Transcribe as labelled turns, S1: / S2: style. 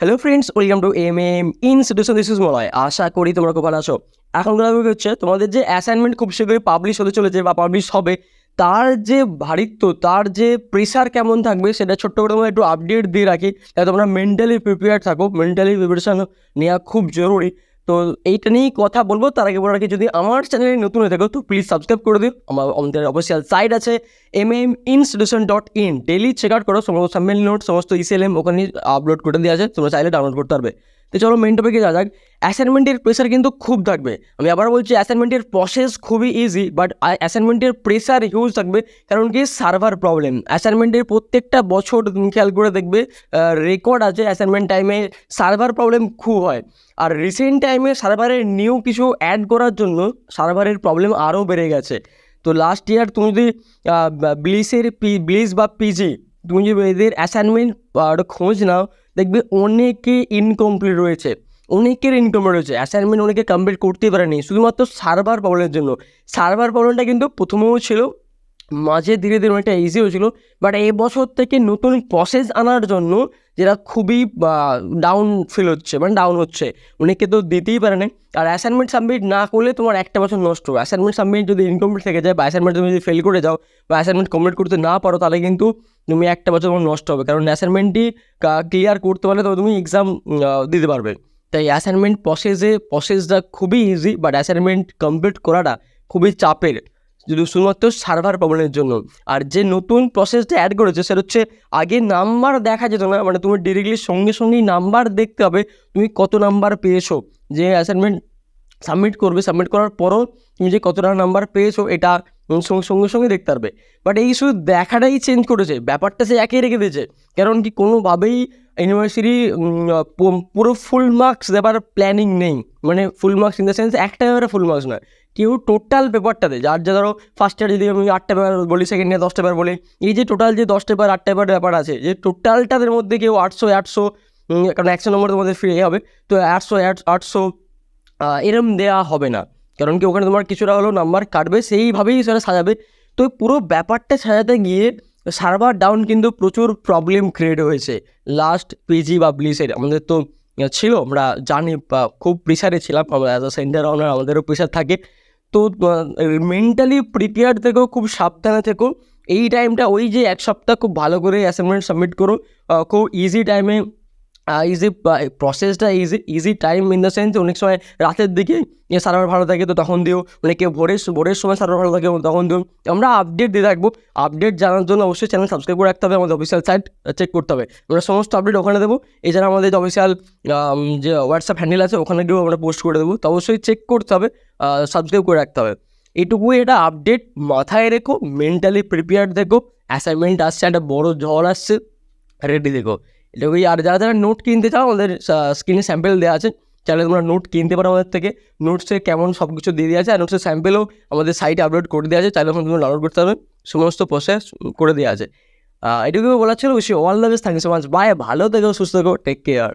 S1: Hello friends welcome to M M institution this is Malay আশা করি তোমরা খুব ভালো আসো এখন হচ্ছে, তোমাদের যে অ্যাসাইনমেন্ট খুব শীঘ্রই পাবলিশ হতে চলেছে বা পাবলিশ হবে, তার যে ভারিত্ব, তার যে প্রেশার কেমন থাকবে, সেটা ছোট্ট করে তোমরা একটু আপডেট দিয়ে রাখি। তাই তোমরা মেন্টালি প্রিপেয়ার থাকো মেন্টালি প্রিপারেশন নেওয়া খুব জরুরি। তো এইটা নিয়েই কথা বলব। তার আগে বলার আগে যদি আমার চ্যানেলে নতুন হয়ে থাকো, তো প্লিজ সাবস্ক্রাইব করে দিও। আমার আমাদের অফিসিয়াল সাইট আছে M M institution dot in daily check out করো, সমস্ত সাবমেল নোট সমস্ত ইসিএলএম ওখানে আপলোড করে দেওয়া আছে, তোমরা চাইলে ডাউনলোড করতে পারবে। তো চলো মেন টপিকে যা যাক। অ্যাসাইনমেন্টের প্রেশার কিন্তু খুব থাকবে। আমি আবার বলছি অ্যাসাইনমেন্টের প্রসেস খুবই ইজি বাট অ্যাসাইনমেন্টের প্রেশার হিউজ থাকবে, কারণ কি? সার্ভার প্রবলেম অ্যাসাইনমেন্টের প্রত্যেকটা বছর তুমি খেয়াল করে দেখবে রেকর্ড আছে অ্যাসাইনমেন্ট টাইমে সার্ভার প্রবলেম খুব হয়। আর রিসেন্ট টাইমে সার্ভারের নিউ কিছু অ্যাড করার জন্য সার্ভারের প্রবলেম আরও বেড়ে গেছে। তো লাস্ট ইয়ার তুমি যদি ব্লিসের পি ব্লিস বা পিজি তুমি যদি এদের অ্যাসাইনমেন্ট খোঁজ নাও, দেখবে অনেকে ইনকমপ্লিট রয়েছে। অনেকের ইনকমপ্লিট রয়েছে। অ্যাসাইনমেন্ট অনেকে কমপ্লিট করতেই পারেনি। শুধুমাত্র সার্ভার প্রবলেমের জন্য। সার্ভার প্রবলেমটা কিন্তু প্রথমেও ছিল, মাঝে ধীরে ধীরে অনেকটা ইজি হয়েছিল বাট এবছর বছর থেকে নতুন প্রসেস আনার জন্য যেটা খুবই ডাউন ফিল হচ্ছে মানে ডাউন হচ্ছে। অনেকে তো দিতেই পারে না আর অ্যাসাইনমেন্ট সাবমিট না করলে তোমার একটা বছর নষ্ট অ্যাসাইনমেন্ট সাবমিট যদি ইনকমপ্লিট থেকে যায় বা অ্যাসাইনমেন্ট তুমি যদি ফেল করে যাও বা অ্যাসাইনমেন্ট কমপ্লিট করতে না পারো, তাহলে কিন্তু তুমি একটা বছর তোমার নষ্ট হবে। কারণ অ্যাসাইনমেন্টটি ক্লিয়ার করতে পারলে তবে তুমি এক্সাম দিতে পারবে। তাই অ্যাসাইনমেন্ট প্রসেসে প্রসেসটা খুবই ইজি বাট অ্যাসাইনমেন্ট কমপ্লিট করাটা খুবই চাপের। যদি শুধুমাত্র সার্ভার প্রবলেমের জন্য। আর যে নতুন প্রসেসটা অ্যাড করেছে, সেটা হচ্ছে আগে নাম্বার দেখা যেত না মানে তুমি ডিরেক্টলি সঙ্গে সঙ্গেই নাম্বার দেখতে হবে, তুমি কত নাম্বার পেয়েছ। যে অ্যাসাইনমেন্ট সাবমিট করবে সাবমিট করার পরও তুমি যে কতটা নাম্বার পেয়েছ, এটা সঙ্গে সঙ্গে সঙ্গে দেখতে পারবে। বাট এই শুধু দেখাটাই চেঞ্জ করেছে, ব্যাপারটা সে একই রেখে দিয়েছে। কারণ কি কোনোভাবেই ইউনিভার্সিটি পুরো ফুল মার্কস দেওয়ার প্ল্যানিং নেই। মানে full marks in the sense একটা ফুল মার্কস নয়। কেউ টোটাল পেপারটাতে যার যা ধরো ফার্স্ট ইয়ার যদি আমি আটটা পেপার বলি সেকেন্ড ইয়ার দশটা পেপার বলি, এই যে টোটাল যে দশটা পেপার আটটা পেপার ব্যাপার আছে, যে টোটালটাদের মধ্যে কেউ আটশো আটশো কারণ একশো নম্বর তোমাদের ফ্রি হবে, তো আটশো আটশো এরম দেওয়া হবে না। কারণ কি ওখানে তোমার কিছুটা হলেও নাম্বার কাটবে, সেইভাবেই সেটা সাজাবে। তো পুরো ব্যাপারটা সাজাতে গিয়ে সার্ভার ডাউন কিন্তু প্রচুর প্রবলেম ক্রিয়েট হয়েছে। লাস্ট পিজি বা ব্লিসের আমাদের তো ছিল, আমরা জানি খুব প্রেশারে ছিলাম, আমরা অ্যাজ আ সেন্টার অনার আমাদেরও প্রেশার থাকে। তো মেন্টালি প্রিপেয়ার থেকেও খুব সাবধানে থেকো। এই টাইমটা ওই যে এক সপ্তাহ খুব ভালো করে অ্যাসাইনমেন্ট সাবমিট করো খুব ইজি টাইমে ইজি প্রসেসটা easy easy time in the sense অনেক সময় রাতের দিকে সার্ভার ভালো থাকে তো তখন দিও অনেকে ভোরের ভোরের সময় সার্ভার ভালো থাকে তখন দিও। আমরা আপডেট দিয়ে রাখব। আপডেট জানার জন্য অবশ্যই চ্যানেল সাবস্ক্রাইব করে রাখতে হবে, আমাদের অফিসিয়াল সাইট চেক করতে হবে। আমরা সমস্ত আপডেট ওখানে দেবো। এছাড়া আমাদের অফিসিয়াল যে হোয়াটসঅ্যাপ হ্যান্ডেল আছে, ওখানে গিয়েও আমরা পোস্ট করে দেবো। তো অবশ্যই চেক করতে হবে। সাবস্ক্রাইব করে রাখতে হবে। এটুকুই এটা আপডেট মাথায় রেখো মেন্টালি প্রিপেয়ার দেখো অ্যাসাইনমেন্ট আসছে, একটা বড় ঝড় আসছে রেডি দেখো। এটুকুই, আর যারা যারা নোট কিনতে চাও, আমাদের স্ক্রিনে স্যাম্পেল দেওয়া আছে, চাইলে তোমরা নোট কিনতে পারো আমাদের থেকে। নোটসে কেমন সব কিছু দিয়ে দেওয়া আছে, আর নোটসের স্যাম্পেলও আমাদের সাইটে আপলোড করে দেওয়া আছে, চাইলে তোমরা ডাউনলোড করতে হবে সমস্ত প্রসেস করে দেওয়া আছে। এটুকু বলার ছিল অবশ্যই all the best thank you so much bye ভালো থেকো, সুস্থ থেকো টেক কেয়ার